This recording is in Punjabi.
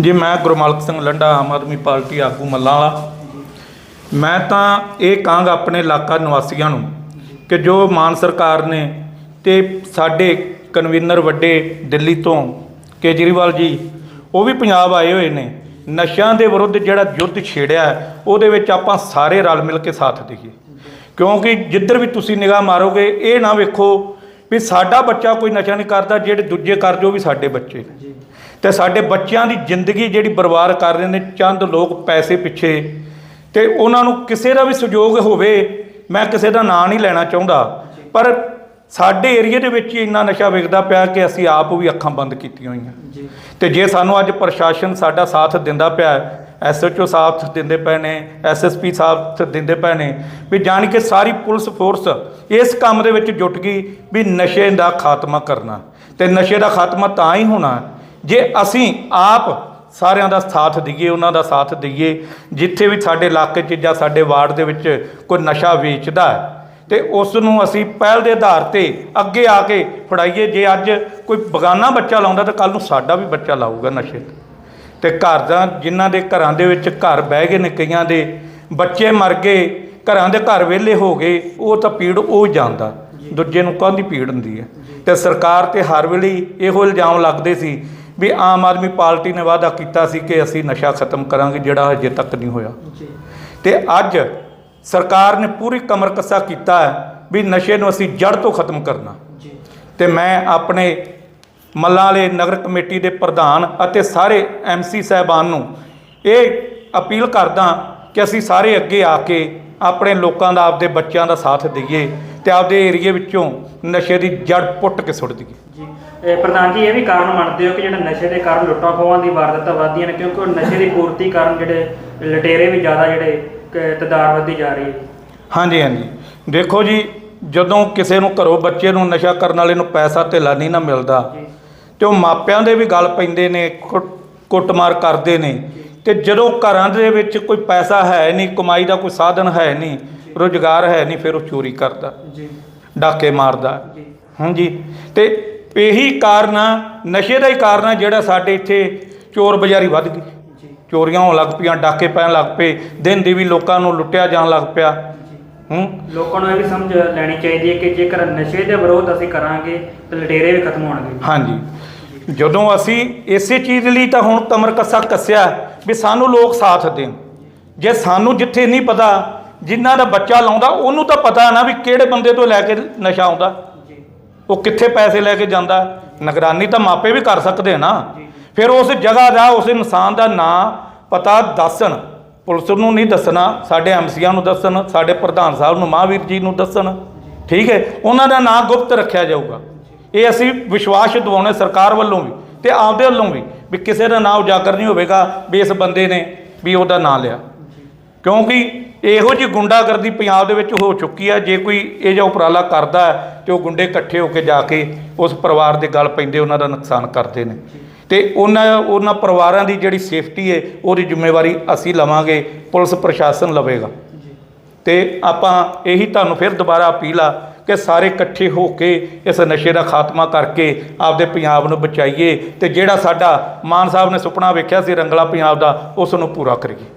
ਜੀ ਮੈਂ ਗੁਰਮਲਕ ਸਿੰਘ ਲੰਡਾ, ਆਮ ਆਦਮੀ ਪਾਰਟੀ, ਆਗੂ ਮੱਲਾਂ ਵਾਲਾ, ਮੈਂ ਤਾਂ ਇਹ ਕਹਾਂਗਾ ਆਪਣੇ ਇਲਾਕਾ ਨਿਵਾਸੀਆਂ ਨੂੰ ਕਿ ਜੋ ਮਾਨ ਸਰਕਾਰ ਨੇ ਤੇ ਸਾਡੇ ਕਨਵੀਨਰ ਵੱਡੇ ਦਿੱਲੀ ਤੋਂ ਕੇਜਰੀਵਾਲ ਜੀ, ਉਹ ਵੀ ਪੰਜਾਬ ਆਏ ਹੋਏ ਨੇ, ਨਸ਼ਿਆਂ ਦੇ ਵਿਰੁੱਧ ਜਿਹੜਾ ਯੁੱਧ ਛੇੜਿਆ, ਉਹਦੇ ਵਿੱਚ ਆਪਾਂ ਸਾਰੇ ਰਲ ਮਿਲ ਕੇ ਸਾਥ ਦੇਈਏ। ਕਿਉਂਕਿ ਜਿੱਧਰ ਵੀ ਤੁਸੀਂ ਨਿਗਾਹ ਮਾਰੋਗੇ, ਇਹ ਨਾ ਵੇਖੋ ਵੀ ਸਾਡਾ ਬੱਚਾ ਕੋਈ ਨਸ਼ਾ ਨਹੀਂ ਕਰਦਾ, ਜਿਹੜੇ ਦੂਜੇ ਕਰ ਜੋ ਵੀ ਸਾਡੇ ਬੱਚੇ ਨੇ। ਤੇ ਸਾਡੇ ਬੱਚਿਆਂ ਦੀ ਜ਼ਿੰਦਗੀ ਜਿਹੜੀ ਬਰਬਾਦ ਕਰ ਰਹੇ ਨੇ ਚੰਦ ਲੋਕ ਪੈਸੇ ਪਿੱਛੇ। ਤੇ ਉਹਨਾਂ ਨੂੰ ਕਿਸੇ ਦਾ ਵੀ ਸਹਿਯੋਗ ਹੋਵੇ ਮੈਂ ਕਿਸੇ ਦਾ ਨਾਂ ਨਹੀਂ ਲੈਣਾ ਚਾਹੁੰਦਾ। ਪਰ ਸਾਡੇ ਏਰੀਏ ਦੇ ਵਿੱਚ ਇੰਨਾ ਨਸ਼ਾ ਵਿਕਦਾ ਪਿਆ ਕਿ ਅਸੀਂ ਆਪ ਵੀ ਅੱਖਾਂ ਬੰਦ ਕੀਤੀਆਂ ਹੋਈਆਂ। ਤੇ ਜੇ ਸਾਨੂੰ ਅੱਜ ਪ੍ਰਸ਼ਾਸਨ ਸਾਡਾ ਸਾਥ ਦਿੰਦਾ ਪਿਆ ਐਸਐਚਓ ਸਾਥ ਦਿੰਦੇ ਪਏ ਨੇ ਐਸਐਸਪੀ ਸਾਥ ਦਿੰਦੇ ਪਏ ਨੇ ਵੀ ਜਾਣ ਕੇ ਸਾਰੀ ਪੁਲਿਸ ਫੋਰਸ ਇਸ ਕੰਮ ਦੇ ਵਿੱਚ ਜੁਟ ਗਈ ਵੀ ਨਸ਼ੇ ਦਾ ਖਾਤਮਾ ਕਰਨਾ। ਤੇ ਨਸ਼ੇ ਦਾ ਖਾਤਮਾ ਤਾਂ ਹੀ ਹੋਣਾ ਜੇ ਅਸੀਂ ਆਪ ਸਾਰਿਆਂ ਦਾ ਸਾਥ ਦਈਏ ਉਹਨਾਂ ਦਾ ਸਾਥ ਦਈਏ ਜਿੱਥੇ ਵੀ ਸਾਡੇ ਇਲਾਕੇ 'ਚ ਜਾਂ ਸਾਡੇ ਵਾਰਡ ਦੇ ਵਿੱਚ ਕੋਈ ਨਸ਼ਾ ਵੇਚਦਾ ਹੈ ਤੇ ਉਸ ਨੂੰ ਅਸੀਂ ਪਹਿਲ ਦੇ ਆਧਾਰ ਤੇ ਅੱਗੇ ਆ ਕੇ ਫੜਾਈਏ। ਜੇ ਅੱਜ ਕੋਈ ਬਗਾਨਾ ਬੱਚਾ ਲਾਉਂਦਾ ਤਾਂ ਕੱਲ ਨੂੰ ਸਾਡਾ ਵੀ ਬੱਚਾ ਲਾਊਗਾ ਨਸ਼ੇ ਤੇ। ਘਰ ਦਾ ਜਿਨ੍ਹਾਂ ਦੇ ਘਰਾਂ ਦੇ ਵਿੱਚ ਘਰ ਬਹਿ ਗਏ ਨੇ ਕਈਆਂ ਦੇ ਬੱਚੇ ਮਰ ਗਏ ਘਰਾਂ ਦੇ ਘਰ ਵਿਹਲੇ ਹੋ ਗਏ ਉਹ ਤਾਂ ਪੀੜ ਉਹ ਹੀ ਜਾਣਦਾ ਦੂਜੇ ਨੂੰ ਕਾਹਦੀ ਪੀੜ ਹੁੰਦੀ ਹੈ? ਤੇ ਸਰਕਾਰ ਤੇ ਹਰ ਵੇਲੇ ਇਹੋ ਇਲਜ਼ਾਮ ਲੱਗਦੇ ਸੀ ਵੀ ਆਮ ਆਦਮੀ ਪਾਰਟੀ ਨੇ ਵਾਅਦਾ ਕੀਤਾ ਸੀ ਕਿ ਅਸੀਂ ਨਸ਼ਾ ਖਤਮ ਕਰਾਂਗੇ ਜਿਹੜਾ ਹਜੇ ਤੱਕ ਨਹੀਂ ਹੋਇਆ। ਤੇ ਅੱਜ ਸਰਕਾਰ ਨੇ ਪੂਰੀ ਕਮਰ ਕੱਸਾ ਕੀਤਾ ਹੈ ਵੀ ਨਸ਼ੇ ਨੂੰ ਅਸੀਂ ਜੜ ਤੋਂ ਖਤਮ ਕਰਨਾ। ਤੇ ਮੈਂ ਆਪਣੇ ਮੱਲਾਂ ਵਾਲੇ ਨਗਰ ਕਮੇਟੀ ਦੇ ਪ੍ਰਧਾਨ ਅਤੇ ਸਾਰੇ ਐਮਸੀ ਸਾਹਿਬਾਨ ਨੂੰ ਇਹ ਅਪੀਲ ਕਰਦਾ ਕਿ ਅਸੀਂ ਸਾਰੇ ਅੱਗੇ ਆ ਕੇ ਆਪਣੇ ਲੋਕਾਂ ਦਾ ਆਪਦੇ ਬੱਚਿਆਂ ਦਾ ਸਾਥ ਦਈਏ ਤੇ ਆਪਦੇ ਏਰੀਏ ਵਿੱਚੋਂ ਨਸ਼ੇ ਦੀ ਜੜ ਪੁੱਟ ਕੇ ਸੁੱਟ ਦਈਏ। ਜੀ। ਇਹ ਪ੍ਰਧਾਨ ਜੀ ਇਹ ਵੀ ਕਾਰਨ ਮੰਨਦੇ ਹੋ ਕਿ ਜਿਹੜਾ ਨਸ਼ੇ ਦੇ ਕਾਰਨ ਲੁੱਟਾਂ ਖੋਹਾਂ ਦੀ ਵਾਰਦਾਤਾਂ ਵਧਦੀਆਂ ਨੇ ਕਿਉਂਕਿ ਉਹ ਨਸ਼ੇ ਦੀ ਪੂਰਤੀ ਕਾਰਨ ਜਿਹੜੇ ਲਟੇਰੇ ਵੀ ਜ਼ਿਆਦਾ ਜਿਹੜੇ ਕ- ਤਦਾਦ ਵਧਦੀ ਜਾ ਰਹੀ ਹੈ। ਹਾਂਜੀ ਹਾਂਜੀ। ਦੇਖੋ ਜੀ ਜਦੋਂ ਕਿਸੇ ਨੂੰ ਘਰੋਂ ਬੱਚੇ ਨੂੰ ਨਸ਼ਾ ਕਰਨ ਵਾਲੇ ਨੂੰ ਪੈਸਾ ਧੇਲਾ ਨਹੀਂ ਨਾ ਮਿਲਦਾ ਜੀ। ਤੇ ਉਹ ਮਾਪਿਆਂ ਦੇ ਵੀ ਗੱਲ ਪੈਂਦੇ ਨੇ ਕੁੱਟ- ਕੁੱਟਮਾਰ ਕਰਦੇ ਨੇ ਤੇ ਜਦੋਂ ਘਰਾਂ ਦੇ ਵਿੱਚ ਕੋਈ ਪੈਸਾ ਹੈ ਨਹੀਂ ਕਮਾਈ ਦਾ ਕੋਈ ਸਾਧਨ ਹੈ ਨਹੀਂ ਰੁਜ਼ਗਾਰ ਹੈ ਨਹੀਂ ਫਿਰ ਉਹ ਚੋਰੀ ਕਰਦਾ ਜੀ। ਡਾਕੇ ਮਾਰਦਾ। ਜੀ। ਹਾਂਜੀ। ਤੇ ਇਹੀ ਕਾਰਨ ਆ ਨਸ਼ੇ ਦਾ ਹੀ ਕਾਰਨ ਆ ਜਿਹੜਾ ਸਾਡੇ ਇੱਥੇ ਚੋਰ ਬਜ਼ਾਰੀ ਵੱਧ ਗਈ ਚੋਰੀਆਂ ਹੋਣ ਲੱਗ ਪਈਆਂ ਡਾਕੇ ਪੈਣ ਲੱਗ ਪਏ ਦਿਨ ਦੀ ਵੀ ਲੋਕਾਂ ਨੂੰ ਲੁੱਟਿਆ ਜਾਣ ਲੱਗ ਪਿਆ। ਹੂੰ? ਲੋਕਾਂ ਨੂੰ ਇਹ ਵੀ ਸਮਝ ਲੈਣੀ ਚਾਹੀਦੀ ਹੈ ਕਿ ਜੇਕਰ ਨਸ਼ੇ ਦੇ ਵਿਰੋਧ ਅਸੀਂ ਕਰਾਂਗੇ ਤਾਂ ਲਟੇਰੇ ਵੀ ਖਤਮ ਹੋਣਗੇ। ਹਾਂਜੀ। ਜਦੋਂ ਅਸੀਂ ਇਸੇ ਚੀਜ਼ ਲਈ ਤਾਂ ਹੁਣ ਕਮਰ ਕੱਸਾ ਕੱਸਿਆ ਵੀ ਸਾਨੂੰ ਲੋਕ ਸਾਥ ਦੇਣ। ਜੇ ਸਾਨੂੰ ਜਿੱਥੇ ਨਹੀਂ ਪਤਾ ਜਿਨ੍ਹਾਂ ਦਾ ਬੱਚਾ ਲਾਉਂਦਾ ਉਹਨੂੰ ਤਾਂ ਪਤਾ ਨਾ ਵੀ ਕਿਹੜੇ ਬੰਦੇ ਤੋਂ ਲੈ ਕੇ ਨਸ਼ਾ ਆਉਂਦਾ। ਉਹ ਕਿੱਥੇ ਪੈਸੇ ਲੈ ਕੇ ਜਾਂਦਾ? ਨਿਗਰਾਨੀ ਤਾਂ ਮਾਪੇ ਵੀ ਕਰ ਸਕਦੇ ਨਾ। ਫਿਰ ਉਸ ਜਗ੍ਹਾ ਦਾ, ਉਸ ਇਨਸਾਨ ਦਾ ਨਾਂ ਪਤਾ ਦੱਸਣ। ਪੁਲਿਸ ਨੂੰ ਨਹੀਂ ਦੱਸਣਾ, ਸਾਡੇ ਐਮਸੀਆਂ ਨੂੰ ਦੱਸਣ, ਸਾਡੇ ਪ੍ਰਧਾਨ ਸਾਹਿਬ ਨੂੰ, ਮਹਾਵੀਰ ਜੀ ਨੂੰ ਦੱਸਣ। ਠੀਕ ਹੈ? ਉਹਨਾਂ ਦਾ ਨਾਂ ਗੁਪਤ ਰੱਖਿਆ ਜਾਊਗਾ। ਇਹ ਅਸੀਂ ਵਿਸ਼ਵਾਸ ਦਿਵਾਉਣੇ ਸਰਕਾਰ ਵੱਲੋਂ ਵੀ ਤੇ ਆਪਦੇ ਵੱਲੋਂ ਵੀ ਵੀ ਕਿਸੇ ਦਾ ਨਾਂ ਉਜਾਗਰ ਨਹੀਂ ਹੋਵੇਗਾ ਵੀ ਇਸ ਬੰਦੇ ਨੇ ਵੀ ਉਹਦਾ ਨਾਂ ਲਿਆ। ਕਿਉਂਕਿ ਇਹੋ ਜਿਹੀ ਗੁੰਡਾਗਰਦੀ ਪੰਜਾਬ ਦੇ ਵਿੱਚ ਹੋ ਚੁੱਕੀ ਆ, ਜੇ ਕੋਈ ਇਹ ਜਿਹਾ ਉਪਰਾਲਾ ਕਰਦਾ ਹੈ ਤੇ ਉਹ ਗੁੰਡੇ ਇਕੱਠੇ ਹੋ ਕੇ ਜਾ ਕੇ ਉਸ ਪਰਿਵਾਰ ਦੇ ਗਲ ਪੈਂਦੇ, ਉਹਨਾਂ ਦਾ ਨੁਕਸਾਨ ਕਰਦੇ ਨੇ। ਤੇ ਉਹਨਾਂ ਉਹਨਾਂ ਪਰਿਵਾਰਾਂ ਦੀ ਜਿਹੜੀ ਸੇਫਟੀ ਹੈ ਉਹਦੀ ਜ਼ਿੰਮੇਵਾਰੀ ਅਸੀਂ ਲਵਾਂਗੇ, ਪੁਲਿਸ ਪ੍ਰਸ਼ਾਸਨ ਲਵੇਗਾ। ਜੀ ਤੇ ਆਪਾਂ ਇਹੀ ਤੁਹਾਨੂੰ ਫਿਰ ਦੁਬਾਰਾ ਅਪੀਲ ਆ ਕਿ ਸਾਰੇ ਇਕੱਠੇ ਹੋ ਕੇ ਇਸ ਨਸ਼ੇ ਦਾ ਖਾਤਮਾ ਕਰਕੇ ਆਪਦੇ ਪੰਜਾਬ ਨੂੰ ਬਚਾਈਏ ਤੇ ਜਿਹੜਾ ਸਾਡਾ ਮਾਨ ਸਾਹਿਬ ਨੇ ਸੁਪਨਾ ਵੇਖਿਆ ਸੀ ਰੰਗਲਾ ਪੰਜਾਬ ਦਾ, ਉਸ ਨੂੰ ਪੂਰਾ ਕਰੀਏ।